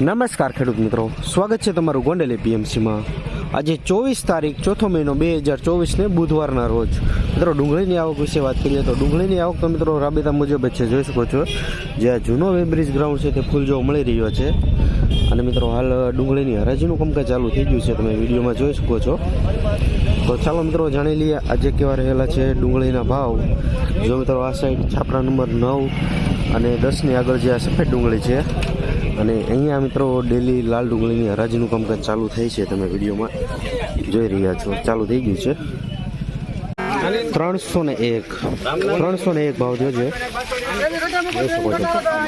નમસ્કાર ખેડૂત મિત્રો. સ્વાગત છે તમારું ગોંડલ એપીએમસીમાં આજે ચોવીસ તારીખ, ચોથો મહિનો બે હજાર ચોવીસને બુધવારના રોજ. મિત્રો, ડુંગળીની આવક વિશે વાત કરીએ તો ડુંગળીની આવક તો મિત્રો રાબેતા મુજબ જ છે, જોઈ શકો છો. જે આ જૂનો વેબ્રિજ ગ્રાઉન્ડ છે તે ફૂલ જોવા મળી રહ્યો છે. અને મિત્રો, હાલ ડુંગળીની હરાજીનું કામકાજ ચાલુ થઈ ગયું છે, તમે વિડીયોમાં જોઈ શકો છો. તો ચાલો મિત્રો, જાણી લઈએ આજે કેવા રહેલા છે ડુંગળીના ભાવ. જો મિત્રો, આ સાઈડ છાપરા નંબર નવ અને દસની આગળ જે આ સફેદ ડુંગળી છે અને અહીંયા મિત્રો ડેલી લાલ ડુંગળીની હરાજીનું કામકાજ ચાલુ થઈ છે તમે વિડીયોમાં જોઈ રહ્યા છો. ચાલુ થઈ ગયું છે. ત્રણસો ને એક. ત્રણસો ને એક ભાવ થયો શકો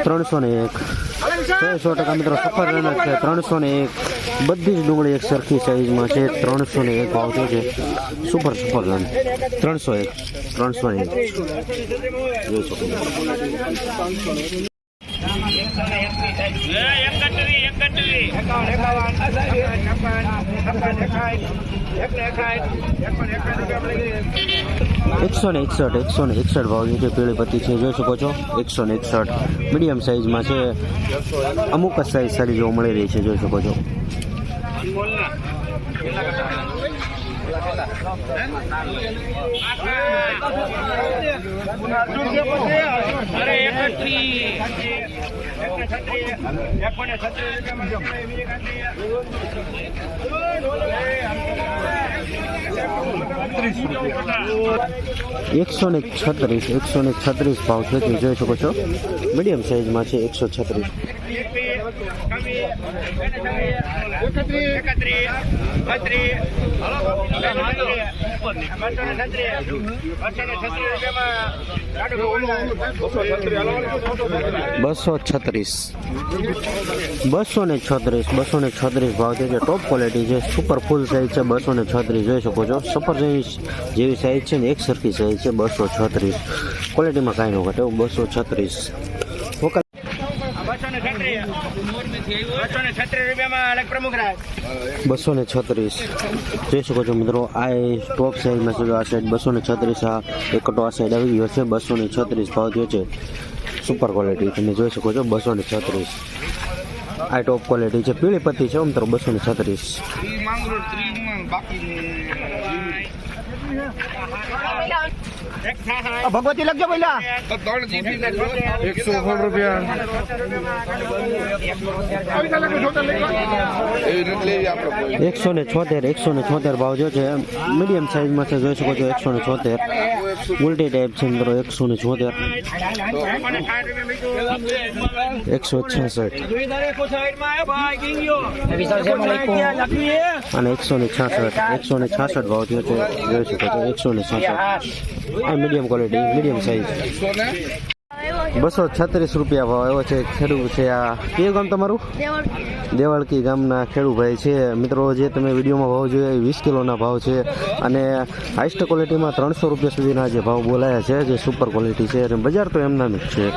ત્રણસો ને એક. સો ટકા મિત્રો સફરજન જ છે. ત્રણસો ને એક. બધી જ ડુંગળી એક સરખી સાઈઝમાં છે. ત્રણસો ને એક ભાવ થયો છે. Super run. ત્રણસો એક. ત્રણસો એક. જોઈ શકો એકસો ને એકસઠ એકસો ને એકસઠ ભાવ જે પીળી પત્તી છે, જોઈ શકો છો એકસો ને એકસઠ મીડિયમ સાઇઝમાં છે, અમુક જ સાઇઝ સારી જોવા મળી રહી છે, જોઈ શકો છો. એકસો ને છત્રીસ, એકસો ને છત્રીસ ભાવ છે. તમે જોઈ શકો છો. મીડિયમ સાઈઝમાં છે એકસો છત્રીસ. બસો છત્રીસ. બસો ને છત્રીસ, બસો ને છત્રીસ ભાવ છે. ટોપ ક્વોલિટી છે. સુપર ફૂલ સાઈઝ છે. બસો ને છત્રીસ જોઈ શકો છો. સફર જેવી સાઇઝ છે ને, એક સરખી સાઈઝ છે. બસો છત્રીસ. ક્વોલિટીમાં કાંઈ ન ઘટે બસો છત્રીસ વોકલ બસો ને છત્રીસ બસો ને છત્રીસ. જોઈ શકો છો મિત્રો, આ ટોપ સાઈઝમાં છે આ સાઈડ બસો ને છત્રીસ આ એકટો આ સાઈડ આવી ગયો છે બસો ને છત્રીસ ભાવ થયો છે. સુપર ક્વોલિટી તમે જોઈ શકો છો બસો ને છત્રીસ. આ ટોપ ક્વોલિટી છે પીળી પત્તી છે મિત્રો બસો ને છત્રીસ. ભગવતી લખજો પેલા એકસો ઓગણ રૂપિયા. એકસો ને છોતેર એકસો ને છોતેર ભાવ જો છે. મીડિયમ સાઈઝમાં છે જોઈ શકો છો એકસો ને છોતેર. ઉલટી ટાઈપ છે મિત્રો એકસો ને છોતેર. એકસો છાસઠ. અને એકસો ને છાસઠ એકસો ને છાસઠ ભાવ થયો છે જોઈ શકો છો એકસો ને છાસઠ. આ મીડિયમ ક્વોલિટી મીડિયમ સાઈઝ બસો છત્રીસ રૂપિયા ભાવ એવો છે, ખેડૂત છે આ. કયું ગામ તમારું? દેવળકી ગામના ખેડૂભાઈ છે. મિત્રો, જે તમે વિડીયોમાં ભાવ જોયો એ વીસ કિલોના ભાવ છે અને હાઈસ્ટ ક્વોલિટીમાં ત્રણસો રૂપિયા સુધીના જે ભાવ બોલાયા છે, જે સુપર ક્વોલિટી છે અને બજાર તો એમના જ છે.